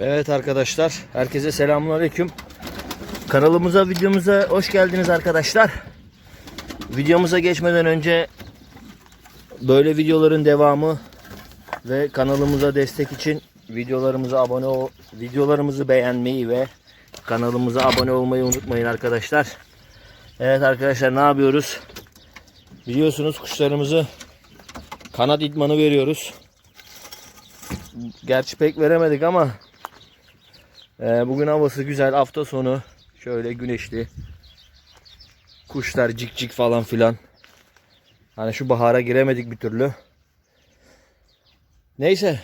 Evet arkadaşlar, herkese selamünaleyküm. Kanalımıza, videomuza hoş geldiniz arkadaşlar. Videomuza geçmeden önce böyle videoların devamı ve kanalımıza destek için videolarımıza abone ol, videolarımızı beğenmeyi ve kanalımıza abone olmayı unutmayın arkadaşlar. Evet arkadaşlar ne yapıyoruz? Biliyorsunuz kuşlarımızı kanat idmanı veriyoruz. Gerçi pek veremedik ama bugün havası güzel. Hafta sonu şöyle güneşli. Kuşlar cik cik falan filan. Hani şu bahara giremedik bir türlü. Neyse.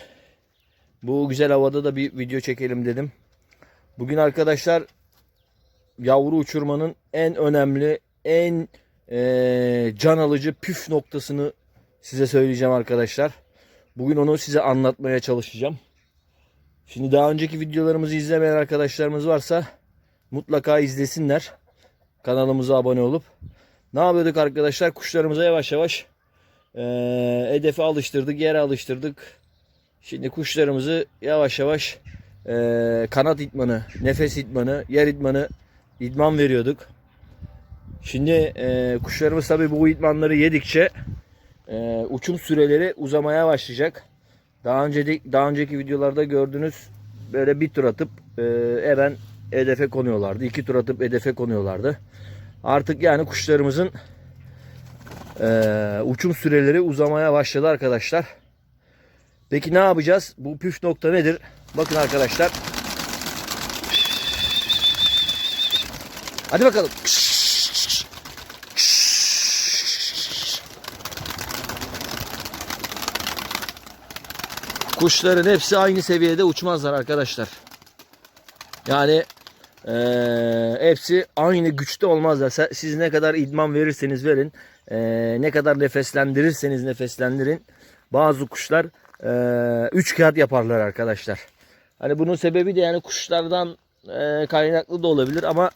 Bu güzel havada da bir video çekelim dedim. Bugün arkadaşlar yavru uçurmanın en önemli, en eee, can alıcı püf noktasını size söyleyeceğim arkadaşlar. Bugün onu size anlatmaya çalışacağım. Şimdi daha önceki videolarımızı izlemeyen arkadaşlarımız varsa mutlaka izlesinler. Kanalımıza abone olup. Ne yapıyorduk arkadaşlar? Kuşlarımıza yavaş yavaş eee hedefe alıştırdık, yere alıştırdık. Şimdi kuşlarımızı yavaş yavaş eee, kanat itmanı, nefes itmanı, yer itmanı idman veriyorduk. Şimdi eee, kuşlarımız tabii bu idmanları yedikçe eee, uçum süreleri uzamaya başlayacak. Daha önce daha önceki videolarda gördüğünüz böyle bir tur atıp e, hemen hedefe konuyorlardı. İki tur atıp hedefe konuyorlardı. Artık yani kuşlarımızın e, uçum süreleri uzamaya başladı arkadaşlar. Peki ne yapacağız? Bu püf nokta nedir? Bakın arkadaşlar. Hadi bakalım. Kuşların hepsi aynı seviyede uçmazlar arkadaşlar. Yani eee, hepsi aynı güçte olmazlar. Siz ne kadar idman verirseniz verin, eee, ne kadar nefeslendirirseniz nefeslendirin. Bazı kuşlar eee üç kağıt yaparlar arkadaşlar. Hani bunun sebebi de yani kuşlardan eee, kaynaklı da olabilir ama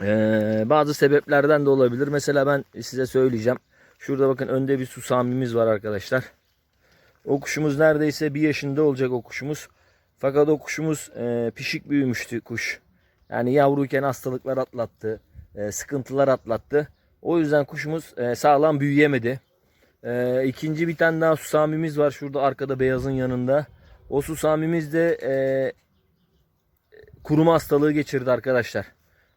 eee, bazı sebeplerden de olabilir. Mesela ben size söyleyeceğim. Şurada bakın önde bir susamimiz var arkadaşlar. O kuşumuz neredeyse bir yaşında olacak o kuşumuz. Fakat o kuşumuz e, pişik büyümüştü kuş. Yani yavruyken hastalıklar atlattı. e, sıkıntılar atlattı. O yüzden kuşumuz e, sağlam büyüyemedi. E, ikinci bir tane daha susamimiz var şurada arkada beyazın yanında. O susamimiz de e, kuruma hastalığı geçirdi arkadaşlar.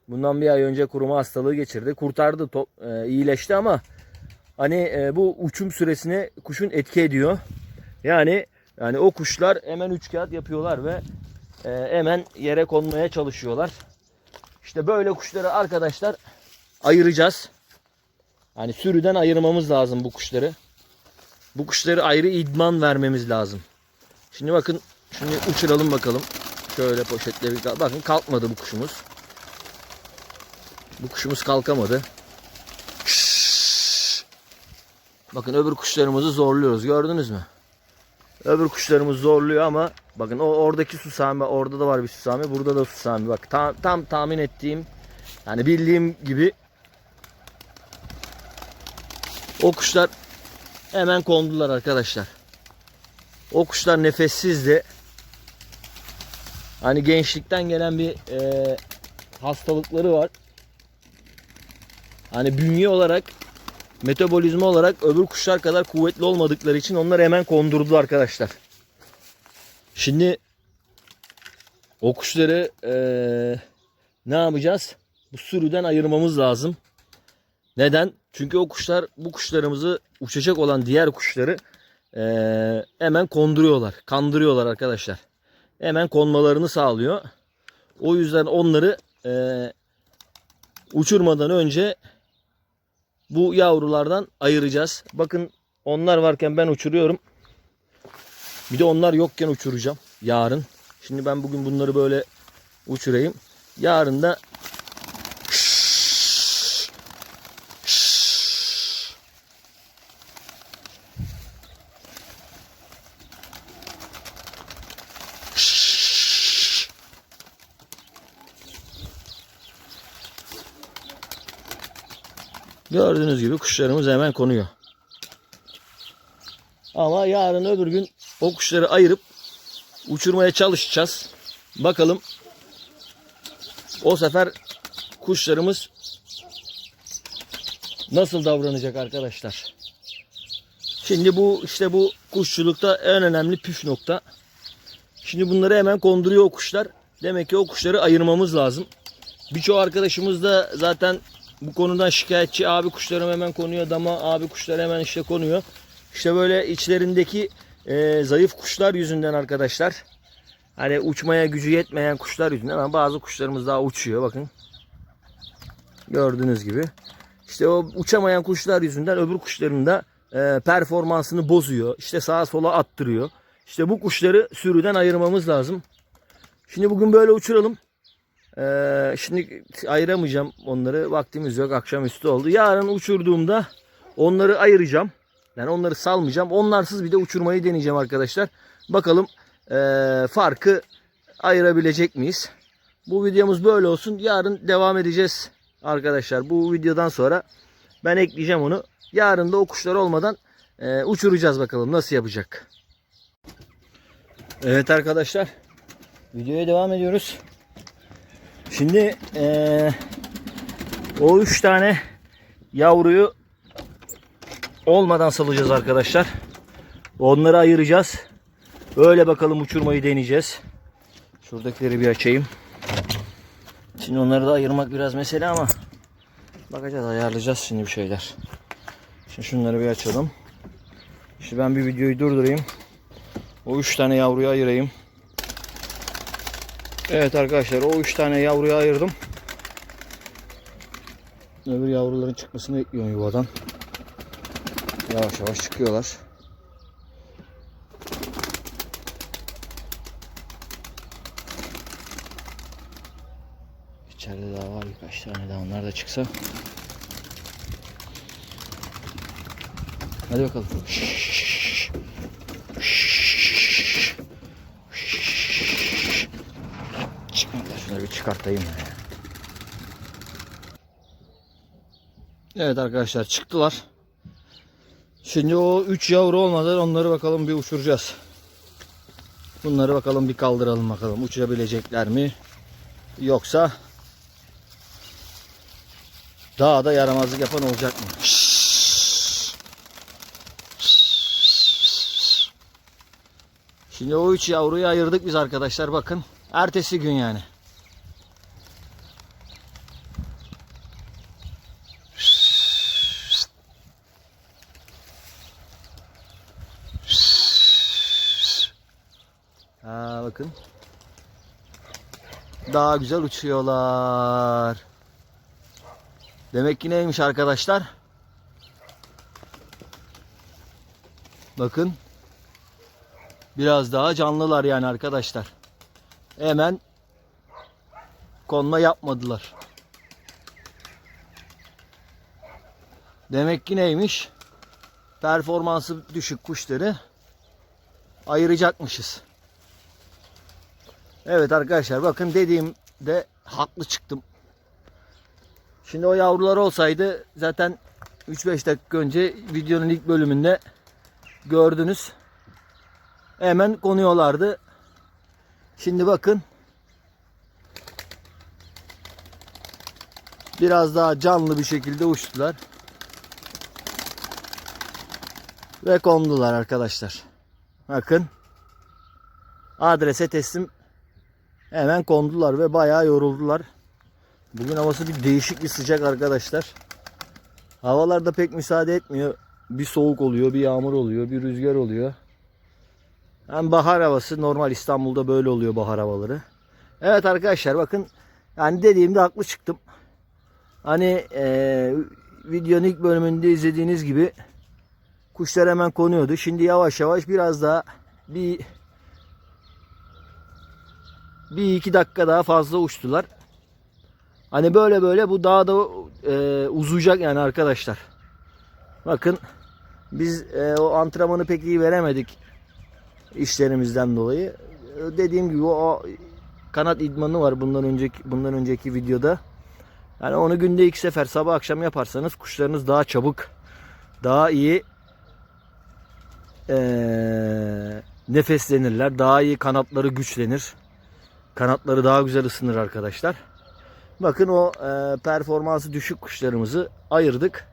Bundan bir ay önce kuruma hastalığı geçirdi. Kurtardı, to- e, iyileşti ama hani e, bu uçum süresine kuşun etki ediyor. Yani yani o kuşlar hemen üç kağıt yapıyorlar ve e, hemen yere konmaya çalışıyorlar. İşte böyle kuşları arkadaşlar ayıracağız. Yani sürüden ayırmamız lazım bu kuşları. Bu kuşları ayrı idman vermemiz lazım. Şimdi bakın şimdi uçuralım bakalım. Şöyle poşetle bir bakın kalkmadı bu kuşumuz. Bu kuşumuz kalkamadı. Bakın öbür kuşlarımızı zorluyoruz. Gördünüz mü? Öbür kuşlarımız zorluyor ama bakın o oradaki susami orada da var bir susami burada da susami bak tam, tam tahmin ettiğim yani bildiğim gibi o kuşlar hemen kondular arkadaşlar. O kuşlar nefessizdi. Hani gençlikten gelen bir e, hastalıkları var. Hani bünye olarak metabolizma olarak öbür kuşlar kadar kuvvetli olmadıkları için onlar hemen kondurdu arkadaşlar. Şimdi o kuşları eee, ne yapacağız? Bu sürüden ayırmamız lazım. Neden? Çünkü o kuşlar bu kuşlarımızı uçacak olan diğer kuşları eee, hemen konduruyorlar. Kandırıyorlar arkadaşlar. Hemen konmalarını sağlıyor. O yüzden onları eee, uçurmadan önce bu yavrulardan ayıracağız. Bakın onlar varken ben uçuruyorum. Bir de onlar yokken uçuracağım yarın. Şimdi ben bugün bunları böyle uçurayım. Yarın da Gördüğünüz gibi kuşlarımız hemen konuyor. Ama yarın öbür gün o kuşları ayırıp uçurmaya çalışacağız. Bakalım o sefer kuşlarımız nasıl davranacak arkadaşlar. Şimdi bu işte bu kuşçulukta en önemli püf nokta. Şimdi bunları hemen konduruyor o kuşlar. Demek ki o kuşları ayırmamız lazım. Birçok arkadaşımız da zaten bu konudan şikayetçi. Abi kuşlarım hemen konuyor dama. Abi kuşlar hemen işte konuyor. İşte böyle içlerindeki e, zayıf kuşlar yüzünden arkadaşlar. Hani uçmaya gücü yetmeyen kuşlar yüzünden ama bazı kuşlarımız daha uçuyor bakın. Gördüğünüz gibi. İşte o uçamayan kuşlar yüzünden öbür kuşların da e, performansını bozuyor. İşte sağa sola attırıyor. İşte bu kuşları sürüden ayırmamız lazım. Şimdi bugün böyle uçuralım. Ee, şimdi ayıramayacağım onları. Vaktimiz yok. Akşamüstü oldu. Yarın uçurduğumda onları ayıracağım. Yani onları salmayacağım. Onlarsız bir de uçurmayı deneyeceğim arkadaşlar. Bakalım ee, farkı ayırabilecek miyiz? Bu videomuz böyle olsun. Yarın devam edeceğiz arkadaşlar. Bu videodan sonra ben ekleyeceğim onu. Yarın da o kuşlar olmadan ee, uçuracağız bakalım nasıl yapacak. Evet arkadaşlar. Videoya devam ediyoruz. Şimdi eee, o üç tane yavruyu olmadan salacağız arkadaşlar. Onları ayıracağız. Öyle bakalım uçurmayı deneyeceğiz. Şuradakileri bir açayım. Şimdi onları da ayırmak biraz mesele ama bakacağız ayarlayacağız şimdi bir şeyler. Şimdi şunları bir açalım. Şimdi ben bir videoyu durdurayım. O üç tane yavruyu ayırayım. Evet arkadaşlar o üç tane yavruyu ayırdım. Öbür yavruların çıkmasını bekliyorum yuvadan. Yavaş yavaş çıkıyorlar. İçeride daha var birkaç tane daha onlar da çıksa. Hadi bakalım. Şşş. Şşş. Şşş. Çıkmadılar. Şunları bir çıkartayım. Evet arkadaşlar çıktılar. Şimdi o 3 yavru olmadan onları bakalım bir uçuracağız. Bunları bakalım bir kaldıralım bakalım. Uçurabilecekler mi? Yoksa daha da yaramazlık yapan olacak mı? Şimdi o üç yavruyu ayırdık biz arkadaşlar bakın. Ertesi gün yani. Bakın. Daha güzel uçuyorlar. Demek ki neymiş arkadaşlar? Bakın. Biraz daha canlılar yani arkadaşlar. Hemen konma yapmadılar. Demek ki neymiş? Performansı düşük kuşları ayıracakmışız. Evet arkadaşlar bakın dediğimde haklı çıktım. Şimdi o yavrular olsaydı zaten 3-5 dakika önce videonun ilk bölümünde gördünüz. Hemen konuyorlardı. Şimdi bakın. Biraz daha canlı bir şekilde uçtular. Ve kondular arkadaşlar. Bakın. Adrese teslim hemen kondular ve bayağı yoruldular. Bugün havası bir değişik bir sıcak arkadaşlar. Havalar da pek müsaade etmiyor. Bir soğuk oluyor, bir yağmur oluyor, bir rüzgar oluyor. Hem bahar havası normal İstanbul'da böyle oluyor bahar havaları. Evet arkadaşlar bakın yani dediğimde haklı çıktım. Hani e, videonun ilk bölümünde izlediğiniz gibi kuşlar hemen konuyordu. Şimdi yavaş yavaş biraz daha bir bir iki dakika daha fazla uçtular. Hani böyle böyle bu daha da e, uzayacak yani arkadaşlar. Bakın biz e, o antrenmanı pek iyi veremedik işlerimizden dolayı. E, dediğim gibi o kanat idmanı var bundan önceki bundan önceki videoda. Yani onu günde iki sefer sabah akşam yaparsanız kuşlarınız daha çabuk, daha iyi ee, nefeslenirler. Daha iyi kanatları güçlenir. Kanatları daha güzel ısınır arkadaşlar. Bakın o e, performansı düşük kuşlarımızı ayırdık.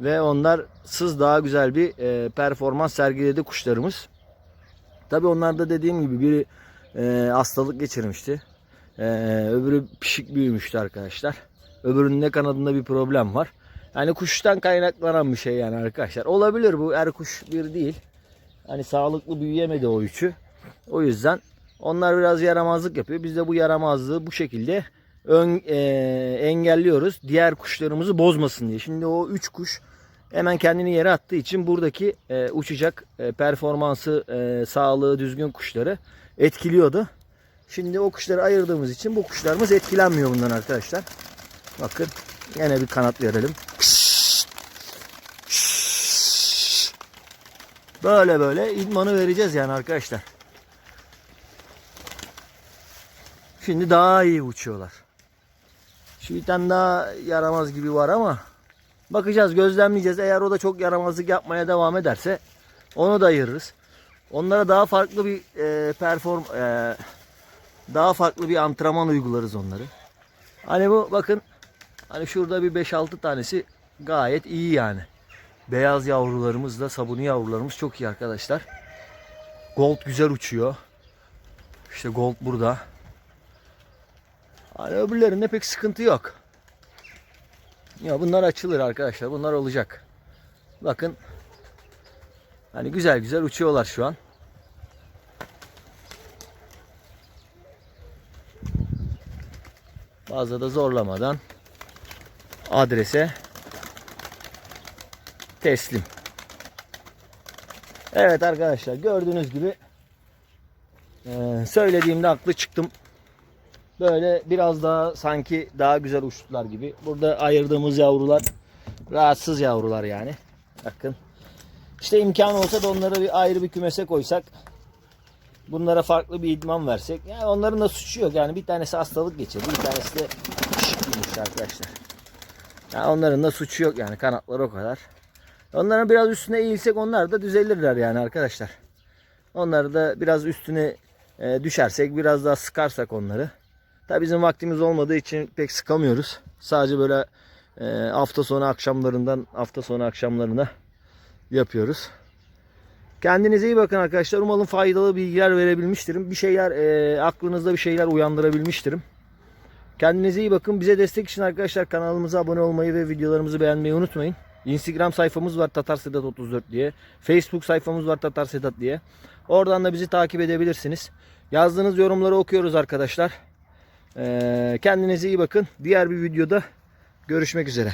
Ve onlar sız daha güzel bir e, performans sergiledi kuşlarımız. Tabi onlar da dediğim gibi biri e, hastalık geçirmişti. E, öbürü pişik büyümüştü arkadaşlar. Öbürünün ne kanadında bir problem var. Yani kuştan kaynaklanan bir şey yani arkadaşlar. Olabilir bu her kuş bir değil. Hani sağlıklı büyüyemedi o üçü. O yüzden onlar biraz yaramazlık yapıyor. Biz de bu yaramazlığı bu şekilde ön, e, engelliyoruz. Diğer kuşlarımızı bozmasın diye. Şimdi o üç kuş hemen kendini yere attığı için buradaki e, uçacak e, performansı, e, sağlığı düzgün kuşları etkiliyordu. Şimdi o kuşları ayırdığımız için bu kuşlarımız etkilenmiyor bundan arkadaşlar. Bakın yine bir kanat verelim. Böyle böyle idmanı vereceğiz yani arkadaşlar. Şimdi daha iyi uçuyorlar. Şu bir tane daha yaramaz gibi var ama bakacağız gözlemleyeceğiz. Eğer o da çok yaramazlık yapmaya devam ederse onu da ayırırız. Onlara daha farklı bir e, perform e, daha farklı bir antrenman uygularız onları. Hani bu bakın hani şurada bir 5-6 tanesi gayet iyi yani. Beyaz yavrularımız da sabuni yavrularımız çok iyi arkadaşlar. Gold güzel uçuyor. İşte gold burada. Hani öbürlerinde pek sıkıntı yok. Ya bunlar açılır arkadaşlar. Bunlar olacak. Bakın. Hani güzel güzel uçuyorlar şu an. Fazla da zorlamadan adrese teslim. Evet arkadaşlar gördüğünüz gibi söylediğimde haklı çıktım. Böyle biraz daha sanki daha güzel uçtular gibi. Burada ayırdığımız yavrular rahatsız yavrular yani. Bakın. İşte imkan olsa da onları bir ayrı bir kümese koysak. Bunlara farklı bir idman versek. Yani onların da suçu yok. Yani bir tanesi hastalık geçirdi. Bir tanesi de şıkkıymış arkadaşlar. Yani onların da suçu yok yani. Kanatları o kadar. Onların biraz üstüne eğilsek onlar da düzelirler yani arkadaşlar. Onları da biraz üstüne e, düşersek biraz daha sıkarsak onları. Tabi bizim vaktimiz olmadığı için pek sıkamıyoruz. Sadece böyle e, hafta sonu akşamlarından hafta sonu akşamlarına yapıyoruz. Kendinize iyi bakın arkadaşlar. Umarım faydalı bilgiler verebilmiştirim. Bir şeyler e, aklınızda bir şeyler uyandırabilmiştirim. Kendinize iyi bakın. Bize destek için arkadaşlar kanalımıza abone olmayı ve videolarımızı beğenmeyi unutmayın. Instagram sayfamız var Tatar Sedat 34 diye. Facebook sayfamız var Tatar Sedat diye. Oradan da bizi takip edebilirsiniz. Yazdığınız yorumları okuyoruz arkadaşlar. Ee, kendinize iyi bakın. Diğer bir videoda görüşmek üzere.